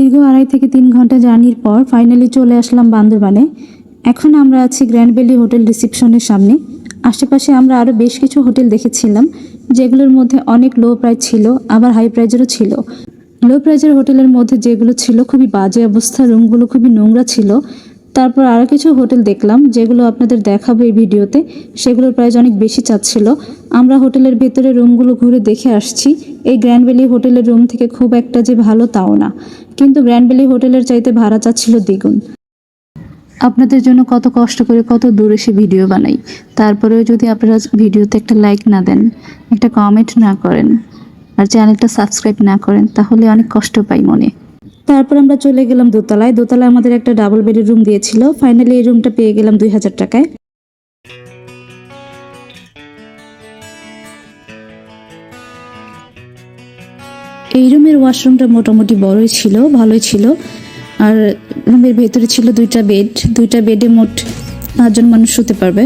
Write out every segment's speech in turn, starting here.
দীর্ঘ আড়াই থেকে তিন ঘণ্টা জার্নির পর ফাইনালি চলে আসলাম বান্দরবানে। এখন আমরা আছি গ্র্যান্ড ভ্যালি হোটেল রিসেপশনের সামনে। আশেপাশে আমরা আরও বেশ কিছু হোটেল দেখেছিলাম, যেগুলোর মধ্যে অনেক লো প্রাইস ছিল, আবার হাই প্রাইজেরও ছিল। লো প্রাইজের হোটেলের মধ্যে যেগুলো ছিল খুবই বাজে অবস্থা রুমগুলো খুবই নোংরা ছিল। তারপর আরও কিছু হোটেল দেখলাম, যেগুলো আপনাদের দেখাবো এই ভিডিওতে। সেগুলোর প্রাইস অনেক বেশি চাচ্ছিল। আমরা হোটেলের ভেতরে রুমগুলো ঘুরে দেখে আসছি। এই গ্র্যান্ড ভ্যালি হোটেলের রুম থেকে খুব একটা যে ভালো তাও না। কিন্তু গ্র্যান্ড ভ্যালি হোটেলের চাইতে ভাড়া চাচ্ছিল দ্বিগুণ। আপনাদের জন্য কত কষ্ট করে কত দূরে সে ভিডিও বানাই। তারপরেও যদি আপনারা ভিডিওতে একটা লাইক না দেন, একটা কমেন্ট না করেন, আর চ্যানেলটা সাবস্ক্রাইব না করেন, তাহলে অনেক কষ্ট পাই মনে। তারপর আমরা চলে গেলাম দোতলায়। দোতলায় আমাদের একটা ডাবল বেডের রুম দিয়েছিল। ফাইনালি এই রুমটা পেয়ে গেলাম দুই হাজার টাকায়। এই রুমের ওয়াশরুমটা মোটামুটি বড়ই ছিল, ভালোই ছিল। আর রুমের ভেতরে ছিল দুইটা বেড দুইটা বেডে মোট পাঁচজন মানুষ শুতে পারবে।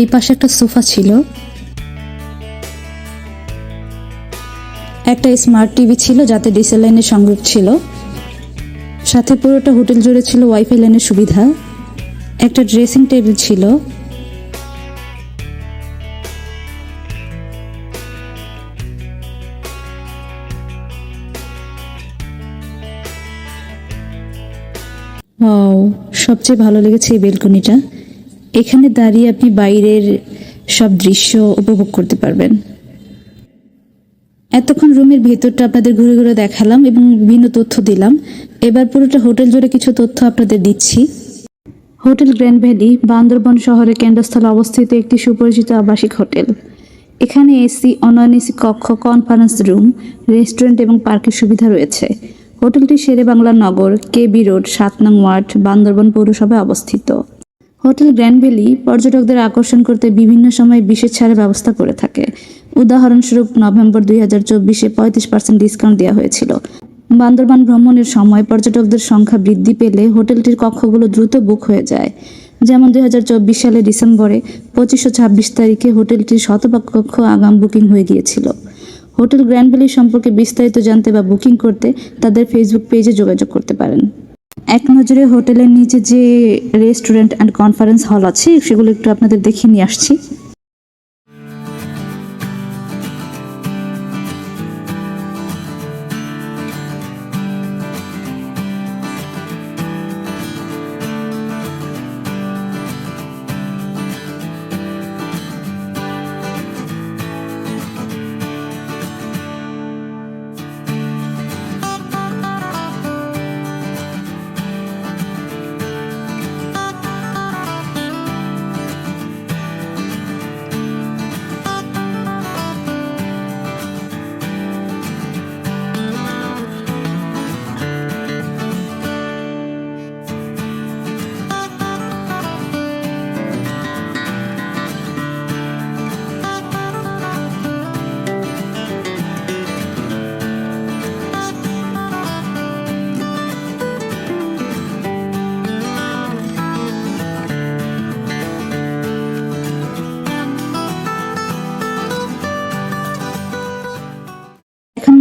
এই পাশে একটা সোফা ছিল। একটা স্মার্ট টিভি ছিল যাতে ডিসেল লাইনের সংযোগ ছিল। সাথে পুরোটা হোটেল জুড়ে ছিল ওয়াইফাই লাইনের সুবিধা। একটা ড্রেসিং টেবিল ছিল। সবচেয়ে ভালো লেগেছে এই বেলকনিটা এখানে দাঁড়িয়ে আপনি বাইরের সব দৃশ্য উপভোগ করতে পারবেন। এতক্ষণ রুমের ভেতরটা আপনাদের ঘুরে ঘুরে দেখালাম এবং বিভিন্ন তথ্য দিলাম। এবার পুরোটা হোটেল জুড়ে কিছু তথ্য আপনাদের দিচ্ছি। হোটেল গ্র্যান্ড ভ্যালি, বান্দরবন শহরের কেন্দ্রস্থলে অবস্থিত একটি সুপরিচিত আবাসিক হোটেল। এখানে এসি অনন এসি, কক্ষ, কনফারেন্স রুম, রেস্টুরেন্ট এবং পার্কের সুবিধা রয়েছে। হোটেলটি শেরে বাংলা নগর, কেবি রোড, সাত নং ওয়ার্ড, বান্দরবন পৌরসভায় অবস্থিত। হোটেল গ্র্যান্ড ভ্যালি পর্যটকদের আকর্ষণ করতে বিভিন্ন সময় বিশেষ ছাড়ের ব্যবস্থা করে থাকে। উদাহরণস্বরূপ নভেম্বর দুই হাজার চব্বিশে পঁয়ত্রিশ পার্সেন্ট ডিসকাউন্ট দেওয়া হয়েছিল। বান্দরবান ভ্রমণের সময় পর্যটকদের সংখ্যা বৃদ্ধি পেলে হোটেলটির কক্ষগুলো দ্রুত বুক হয়ে যায়। যেমন দুই হাজার চব্বিশ সালে ডিসেম্বরে পঁচিশশো ছাব্বিশ তারিখে হোটেলটির শতভাগ কক্ষ আগাম বুকিং হয়ে গিয়েছিল। হোটেল গ্র্যান্ড ভ্যালি সম্পর্কে বিস্তারিত জানতে বা বুকিং করতে তাদের ফেসবুক পেজে যোগাযোগ করতে পারেন। এক নজরে হোটেলের নিচে যে রেস্টুরেন্ট অ্যান্ড কনফারেন্স হল আছে, সেগুলো একটু আপনাদের দেখিয়ে নিয়ে আসছি।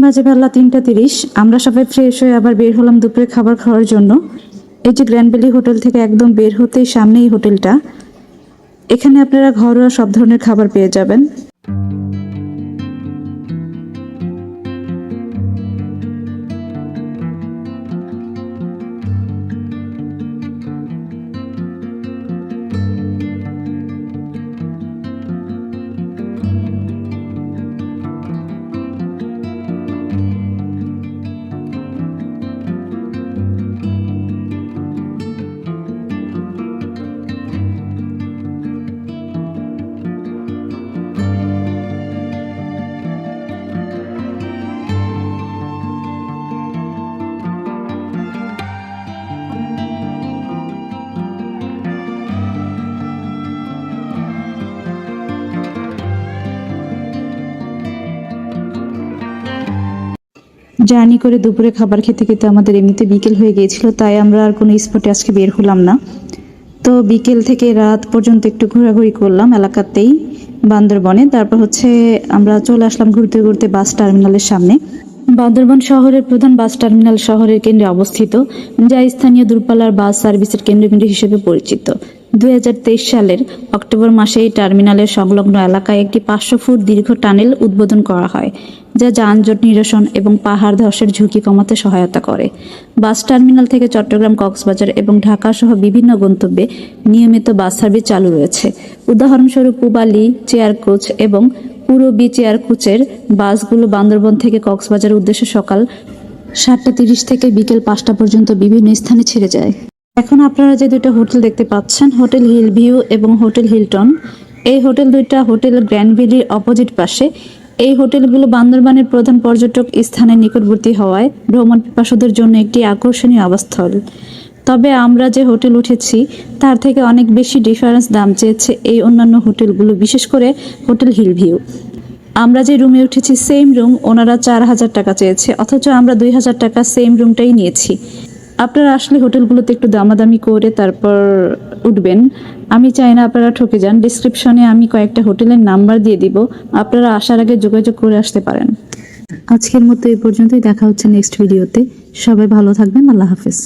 বাজে বেলা তিনটা তিরিশ, আমরা সবাই ফ্রেশ হয়ে আবার বের হলাম দুপুরে খাবার খাওয়ার জন্য। এই যে গ্র্যান্ড ভ্যালি হোটেল থেকে একদম বের হতেই সামনেই হোটেলটা। এখানে আপনারা ঘরোয়া সব ধরনের খাবার পেয়ে যাবেন। জার্নি করে দুপুরে খাবার খেতে খেতে আমাদের এমনিতে বিকেল হয়ে গিয়েছিল, তাই আমরা আর কোনো স্পটে আজকে বের হলাম না। তো বিকেল থেকে রাত পর্যন্ত একটু ঘোরাঘুরি করলাম এলাকাতেই, বান্দরবনে। তারপর হচ্ছে আমরা চলে আসলাম ঘুরতে ঘুরতে বাস টার্মিনালের সামনে। বান্দরবন শহরের প্রধান বাস টার্মিনাল শহরের কেন্দ্রে অবস্থিত, যা স্থানীয় দূরপাল্লার বাস সার্ভিসের কেন্দ্রবিন্দু হিসেবে পরিচিত। দুই হাজার তেইশ সালের অক্টোবর মাসে এই টার্মিনালের সংলগ্ন এলাকায় একটি পাঁচশো ফুট দীর্ঘ টানেল উদ্বোধন করা হয়, যা যানজট নিরসন এবং পাহাড় ধসের ঝুঁকি কমাতে সহায়তা করে। বাস টার্মিনাল থেকে চট্টগ্রাম, কক্সবাজার এবং ঢাকা সহ বিভিন্ন গন্তব্যে নিয়মিত বাস সার্ভিস চালু রয়েছে। উদাহরণস্বরূপ পুবালি চেয়ার কোচ এবং পুরবি চেয়ার কোচের বাসগুলো বান্দরবন থেকে কক্সবাজারের উদ্দেশ্যে সকাল সাতটা তিরিশ থেকে বিকেল পাঁচটা পর্যন্ত বিভিন্ন স্থানে ছেড়ে যায়। এখন আপনারা যে দুটো হোটেল দেখতে পাচ্ছেন, হোটেল হিল ভিউ এবং হোটেল হিলটন, এই হোটেল দুইটা হোটেল গ্র্যান্ড ভ্যালির অপোজিট পাশে। এই হোটেলগুলো বান্দরবানের প্রধান পর্যটক স্থানের নিকটবর্তী হওয়ায় ভ্রমণ পিপাসুদের জন্য একটি আকর্ষণীয় আবাসস্থল তবে আমরা যে হোটেল উঠেছি, তার থেকে অনেক বেশি ডিফারেন্স দাম চেয়েছে এই অন্যান্য হোটেলগুলো, বিশেষ করে হোটেল হিল ভিউ আমরা যে রুমে উঠেছি, সেম রুম ওনারা চার হাজার টাকা চেয়েছে, অথচ আমরা দুই হাজার টাকা সেম রুমটাই নিয়েছি। আপনারা আসলে হোটেলগুলোতে একটু দামাদামি করে তারপর উঠবেন। আমি চাই না আপনারা ঠকে যান। ডিসক্রিপশনে আমি কয়েকটা হোটেলের নাম্বার দিয়ে দিব। আপনারা আসার আগে যোগাযোগ করে আসতে পারেন। আজকের মতো এই পর্যন্তই। দেখা হচ্ছে নেক্সট ভিডিওতে সবাই ভালো থাকবেন। আল্লাহ হাফেজ।